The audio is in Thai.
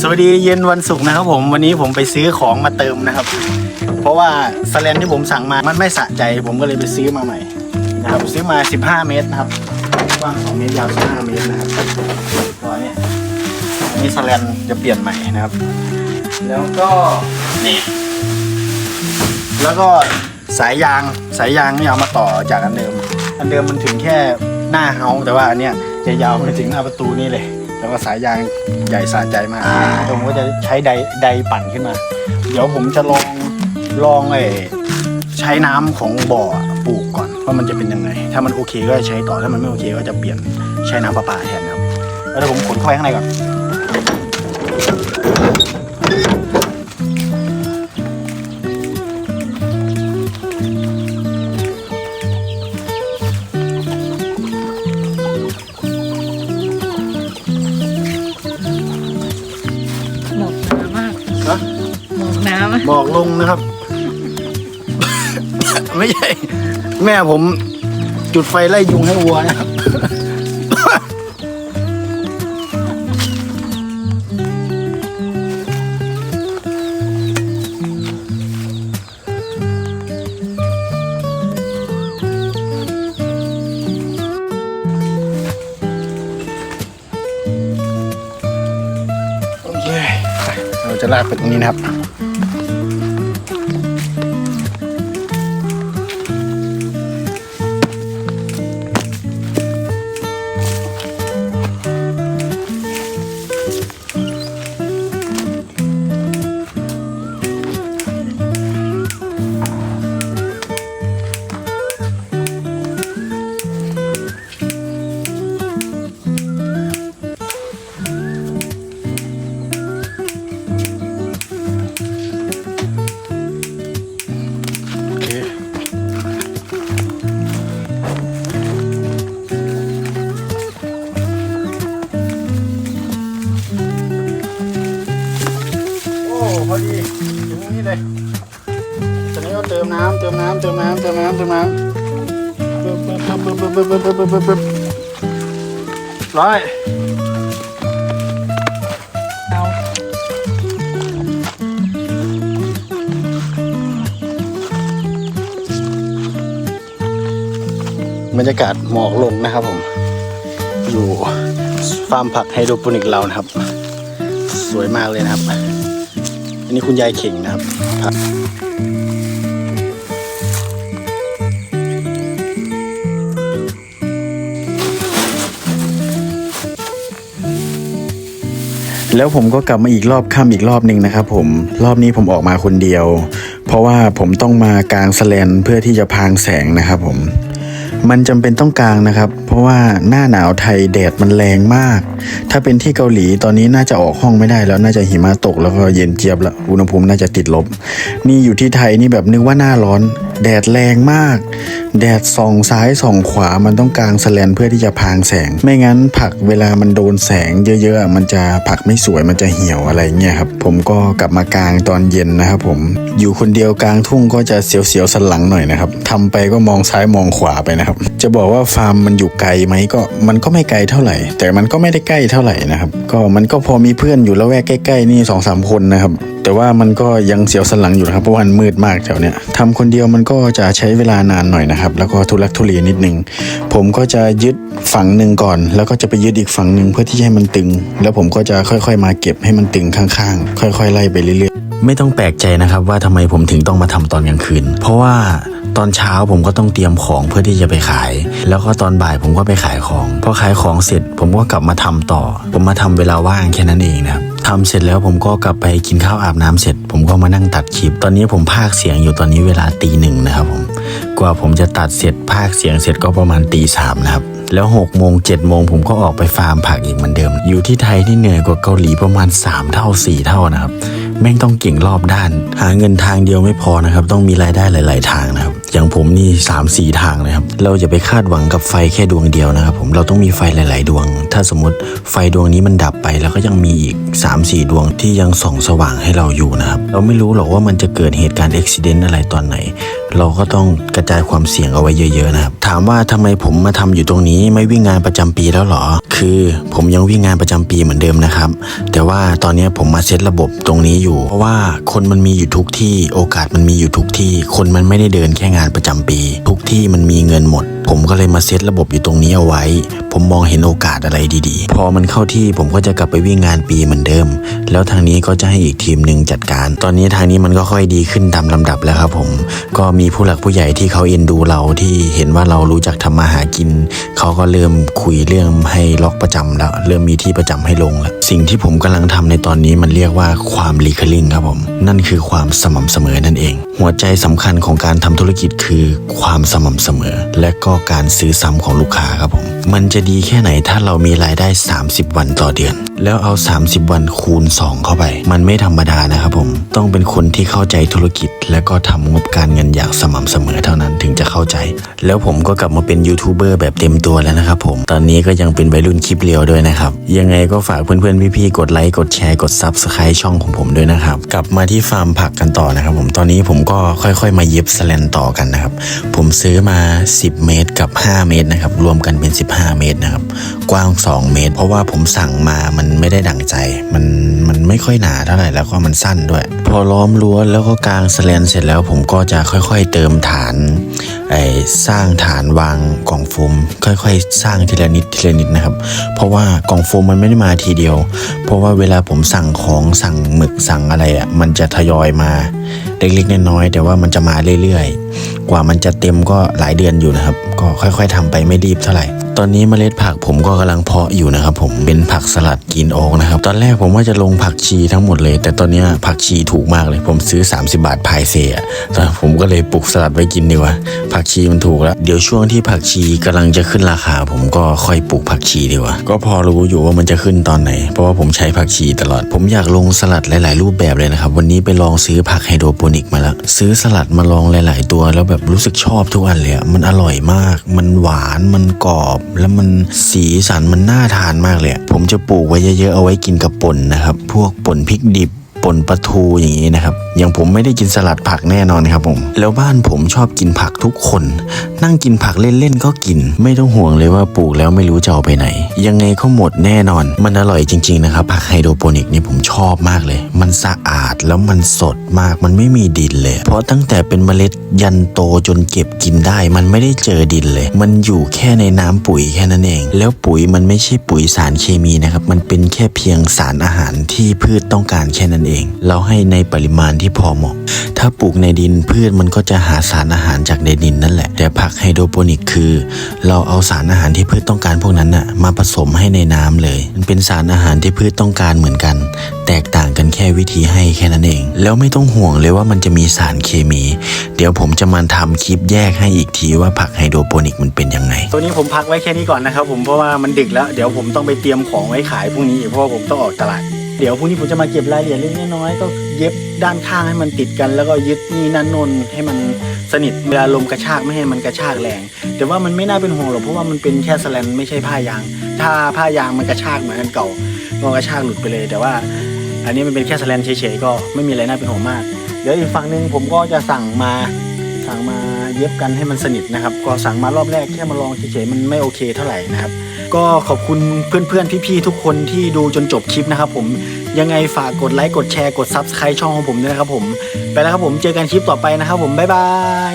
สวัสดีเย็นวันศุกร์นะครับผมวันนี้ผมไปซื้อของมาเติมนะครับ เพราะว่าสแลนที่ผมสั่งมามันไม่สะใจ ผมก็เลยไปซื้อมาใหม่นะครับซื้อมา 15 เมตรนะครับกว้าง2เมตรยาว15เมตรนะครับตัวนี้ยอันนี้สแลนจะเปลี่ยนใหม่นะครับ แล้วก็นี่แล้วก็สายยางสายยางนี่เอามาต่อจากอันเดิม อันเดิมมันถึงแค่หน้าเฮาแต่ว่าอันเนี้ยจะยาวไปถึงหน้าประตูนี่เลย แล้วก็สายยางใหญ่สะใจมากผมก็จะใช้ไดไดปั่นขึ้นมา เดี๋ยวผมจะลองลองไอ้ใช้น้ำของบ่อปลูกก่อนว่ามันจะเป็นยังไง ถ้ามันโอเคก็ใช้ต่อถ้ามันไม่โอเคก็จะเปลี่ยนใช้น้ำประปาแทนครับแล้วเดี๋ยวผมขนเข้าไปข้างในก่อน ลงนะครับ ไม่ใช่ แม่ผมจุดไฟไล่ยุงให้วัวนะครับโอเคเราจะลากไปตรงนี้นะครับ อ้พอดีถึงนี่เลยตอนนี้ก็เติมน้ำเติมน้ำเติมน้ำเติมน้ำเติมน้ำปึ๊บปึ๊บปึ๊บปึ๊บปึ๊บปึ๊บปึ๊บปึ๊บปึ๊บร้อยเอาบรรยากาศหมอกลงนะครับผม อยู่ฟาร์มผักไฮโดรโปนิกเรานะครับ สวยมากเลยนะครับ นี้คุณยายเข่งนะครับผักแล้วผมก็กลับมาอีกรอบค่ำอีกรอบหนึ่งนะครับผมรอบนี้ผมออกมาคนเดียว เพราะว่าผมต้องมากางแสแลนเพื่อที่จะพางแสงนะครับผม มันจำเป็นต้องกลางนะครับ เพราะว่าหน้าหนาวไทยแดดมันแรงมาก ถ้าเป็นที่เกาหลีตอนนี้น่าจะออกห้องไม่ได้แล้วน่าจะหิมะตกแล้วก็เย็นเจี๊ยบละอุณหภูมิน่าจะติดลบ นี่อยู่ที่ไทยนี่แบบนึกว่าหน้าร้อน แดดแรงมาก แดดส่องซ้ายส่องขวามันต้องกลางแสแลนเพื่อที่จะพางแสง ไม่งั้นผักเวลามันโดนแสงเยอะๆ มันจะผักไม่สวยมันจะเหี่ยวอะไรเงี้ยครับ ผมก็กลับมากลางตอนเย็นนะครับผมอยู่คนเดียวกลางทุ่งก็จะเสียวๆสันหลังหน่อยนะครับทำไปก็มองซ้ายมองขวาไปนะครับ จะบอกว่าฟาร์มมันอยู่ไกลไหมก็มันก็ไม่ไกลเท่าไหร่ แต่มันก็ไม่ได้ใกล้เท่าไหร่นะครับ ก็มันก็พอมีเพื่อนอยู่ละแวกใกล้ๆนี่สองสามคนนะครับ แต่ว่ามันก็ยังเสียวสันหลังอยู่นะครับเพราะวันมืดมากแถวเนี้ยทำคนเดียวมันก็จะใช้เวลานานหน่อยนะครับ แล้วก็ทุลักทุเลนิดนึงผมก็จะยึดฝั่งหนึ่งก่อน แล้วก็จะไปยึดอีกฝั่งหนึ่งเพื่อที่จะให้มันตึง แล้วผมก็จะค่อยๆ มาเก็บให้มันตึงข้างๆ ค่อย ๆ ไล่ไปเรื่อยๆ ไม่ต้องแปลกใจนะครับว่าทำไมผมถึงต้องมาทำตอนกลางคืน เพราะว่าตอนเช้าผมก็ต้องเตรียมของเพื่อที่จะไปขาย แล้วก็ตอนบ่ายผมก็ไปขายของพอขายของเสร็จ ผมก็กลับมาทำต่อ ผมมาทำเวลาว่างแค่นั้นเองนะครับ ทำเสร็จแล้วผมก็กลับไปกินข้าวอาบน้ำเสร็จ ผมก็มานั่งตัดคลิป ตอนนี้ผมพากเสียงอยู่ตอนนี้เวลาตีหนึ่งนะครับผมกว่าผมจะตัดเสร็จพากเสียงเสร็จก็ประมาณตีสามนะครับ แล้ว6กโมงเจ็ดโมงผมก็ออกไปฟาร์มผักอีกเหมือนเดิม อยู่ที่ไทยนี่เหนื่อยกว่าเกาหลีประมาณ 3 เท่า 4 เท่านะครับ แม่งต้องเก่งรอบด้าน หาเงินทางเดียวไม่พอนะครับ ต้องมีรายได้หลาย ๆ ทางนะครับ อย่างผมนี่3ามสี่ทางนะครับ เราจะไปคาดหวังกับไฟแค่ดวงเดียวนะครับ ผมเราต้องมีไฟหลาย ๆ ดวง ถ้าสมมติไฟดวงนี้มันดับไป แล้วก็ยังมีอีก 3 4 ดวงที่ยังส่องสว่างให้เราอยู่นะครับ เราไม่รู้หรอกว่ามันจะเกิดเหตุการณ์อุบิเหตุอะไรตอนไหน เราก็ต้องกระจายความเสี่ยงเอาไว้เยอะๆนะครับ ถามว่าทำไมผมมาทำอยู่ตรงนี้ไม่วิ่งงานประจำปีแล้วเหรอ คือผมยังวิ่งงานประจำปีเหมือนเดิมนะครับ แต่ว่าตอนนี้ผมมาเซตระบบตรงนี้อยู่ เพราะว่าคนมันมีอยู่ทุกที่ โอกาสมันมีอยู่ทุกที่ คนมันไม่ได้เดินแค่งานประจำปี ทุกที่มันมีเงินหมดผมก็เลยมาเซตระบบอยู่ตรงนี้เอาไว้ ผมมองเห็นโอกาสอะไรดีๆ พอมันเข้าที่ผมก็จะกลับไปวิ่งงานปีเหมือนเดิม แล้วทางนี้ก็จะให้อีกทีมหนึ่งจัดการ ตอนนี้ทางนี้มันก็ค่อยดีขึ้นตามลำดับแล้วครับผม ก็มีผู้หลักผู้ใหญ่ที่เขาเอ็นดูเราที่เห็นว่าเรารู้จักทำมาหากิน เขาก็เริ่มคุยเรื่องให้ล็อกประจำแล้ว เริ่มมีที่ประจำให้ลงแล้ว สิ่งที่ผมกำลังทำในตอนนี้มันเรียกว่าความรีคลิงครับผม นั่นคือความสม่ำเสมอนั่นเอง หัวใจสำคัญของการทำธุรกิจคือความสม่ำเสมอ และก็การซื้อซ้ำของลูกค้าครับผม มันจะดีแค่ไหนถ้าเรามีรายได้ 30 วันต่อเดือน แล้วเอา 30 วันคูณ 2 เข้าไป มันไม่ธรรมดานะครับผม ต้องเป็นคนที่เข้าใจธุรกิจ และก็ทำงบการเงินอย่างสม่ำเสมอเท่านั้นถึงจะเข้าใจ แล้วผมก็กลับมาเป็นยูทูบเบอร์แบบเต็มตัวแล้วนะครับผม ตอนนี้ก็ยังเป็นวัยรุ่นคลิปเรียวด้วยนะครับ ยังไงก็ฝากเพื่อนๆพี่ๆกดไลค์กดแชร์กด Subscribe ช่องของผมด้วยนะครับ กลับมาที่ฟาร์มผักกันต่อนะครับผม ตอนนี้ผมก็ค่อยๆ มาเย็บสแลนต่อกันนะครับ ผมซื้อมา 10 เมตรกับ 5 เมตรนะครับรวมกันเป็น 15 เมตรนะครับกว้าง 2 เมตร เพราะว่าผมสั่งมามันไม่ได้ดั่งใจ มันมันไม่ค่อยหนาเท่าไหร่แล้วก็มันสั้นด้วย พอล้อมรั้วแล้วก็กางสแลนเสร็จแล้วผมก็จะค่อยๆเติมฐาน ไอ้สร้างฐานวางกล่องโฟมค่อยๆ สร้างทีละนิดทีละนิดนะครับ เพราะว่ากล่องโฟมมันไม่ได้มาทีเดียว เพราะว่าเวลาผมสั่งของสั่งหมึกสั่งอะไรอะมันจะทยอยมาเล็กๆน้อยๆแต่ว่ามันจะมาเรื่อยๆ กว่ามันจะเต็มก็หลายเดือนอยู่นะครับ ก็ค่อยๆทำไปไม่รีบเท่าไหร่ ตอนนี้เมล็ดผักผมก็กำลังเพาะอยู่นะครับผมเป็นผักสลัดกินโอ๊กนะครับตอนแรกผมว่าจะลงผักชีทั้งหมดเลย แต่ตอนนี้ผักชีถูกมากเลย ผมซื้อ 30 บาทพายเซอะตอนผมก็เลยปลูกสลัดไว้กินดีกว่า ผักชีมันถูกแล้ว เดี๋ยวช่วงที่ผักชีกำลังจะขึ้นราคา ผมก็ค่อยปลูกผักชีดีกว่า ก็พอรู้อยู่ว่ามันจะขึ้นตอนไหน เพราะว่าผมใช้ผักชีตลอด ผมอยากลงสลัดหลาย ๆ รูปแบบเลยนะครับวันนี้ไปลองซื้อผักไฮโดรโปนิกมาแล้วซื้อสลัดมาลองหลาย ๆ ตัว แล้วแบบรู้สึกชอบทุกอันเลยอะมันอร่อยมาก มันหวานมันกรอบแล้วมันสีสันมันน่าทานมากเลยผมจะปลูกไว้เยอะๆเอาไว้กินกับป่นนะครับ พวกป่นพริกดิบป่นปลาทูอย่างนี้นะครับ อย่างผมไม่ได้กินสลัดผักแน่นอนครับผม แล้วบ้านผมชอบกินผักทุกคน นั่งกินผักเล่นๆก็กิน ไม่ต้องห่วงเลยว่าปลูกแล้วไม่รู้จะเอาไปไหน ยังไงก็หมดแน่นอน มันอร่อยจริงๆนะครับผักไฮโดรโปนิกนี่ผมชอบมากเลย มันสะอาดแล้วมันสดมาก มันไม่มีดินเลย เพราะตั้งแต่เป็นเมล็ด ยันโตจนเก็บกินได้ มันไม่ได้เจอดินเลย มันอยู่แค่ในน้ำปุ๋ยแค่นั้นเอง แล้วปุ๋ยมันไม่ใช่ปุ๋ยสารเคมีนะครับ มันเป็นแค่เพียงสารอาหารที่พืชต้องการแค่นั้นเอง เราให้ในปริมาณที่พอเหมาะ ถ้าปลูกในดินพืชมันก็จะหาสารอาหารจากในดินนั่นแหละ แต่ผักไฮโดรโปนิกคือ เราเอาสารอาหารที่พืชต้องการพวกนั้นน่ะมาผสมให้ในน้ำเลย มันเป็นสารอาหารที่พืชต้องการเหมือนกัน แตกต่างกันแค่วิธีให้แค่นั้นเอง แล้วไม่ต้องห่วงเลยว่ามันจะมีสารเคมี เดี๋ยวผมมจะมาทำคลิปแยกให้อีกทีว่าผักไฮโดรโปนิกมันเป็นยังไง ตัวนี้ผมพักไว้แค่นี้ก่อนนะครับผมเพราะว่ามันดึกแล้วเดี๋ยวผมต้องไปเตรียมของไว้ขายพรุ่งนี้อีกเพราะว่าผมต้องออกตลาดเดี๋ยวพรุ่งนี้ผมจะมาเก็บรายละเอียดเล็กน้อยก็เย็บด้านข้างให้มันติดกัน แล้วก็ยึดนี่นั่นนนให้มันสนิทเวลาลมกระชากไม่ให้มันกระชากแรง แต่ว่ามันไม่น่าเป็นห่วงหรอกเพราะว่ามันเป็นแค่สแลนไม่ใช่ผ้ายาง ถ้าผ้ายางมันกระชากเหมือนกันเก่าก็กระชากหลุดไปเลย แต่ว่า อันนี้มันเป็นแค่สแลนเฉยๆก็ไม่มีอะไรน่าเป็นห่วงมาก เดี๋ยวอีกฝั่งหนึ่งผมก็จะสั่งมา สั่งมาเย็บกันให้มันสนิทนะครับ ก็สั่งมารอบแรกแค่มาลองเฉยๆมันไม่โอเคเท่าไหร่นะครับ ก็ขอบคุณเพื่อนๆพี่ๆทุกคนที่ดูจนจบคลิปนะครับ ผมยังไงฝากกดไลค์กดแชร์กด Subscribe ช่องของผมด้วยนะครับผมไปแล้วครับผมเจอกันคลิปต่อไปนะครับ ผมบ๊ายบาย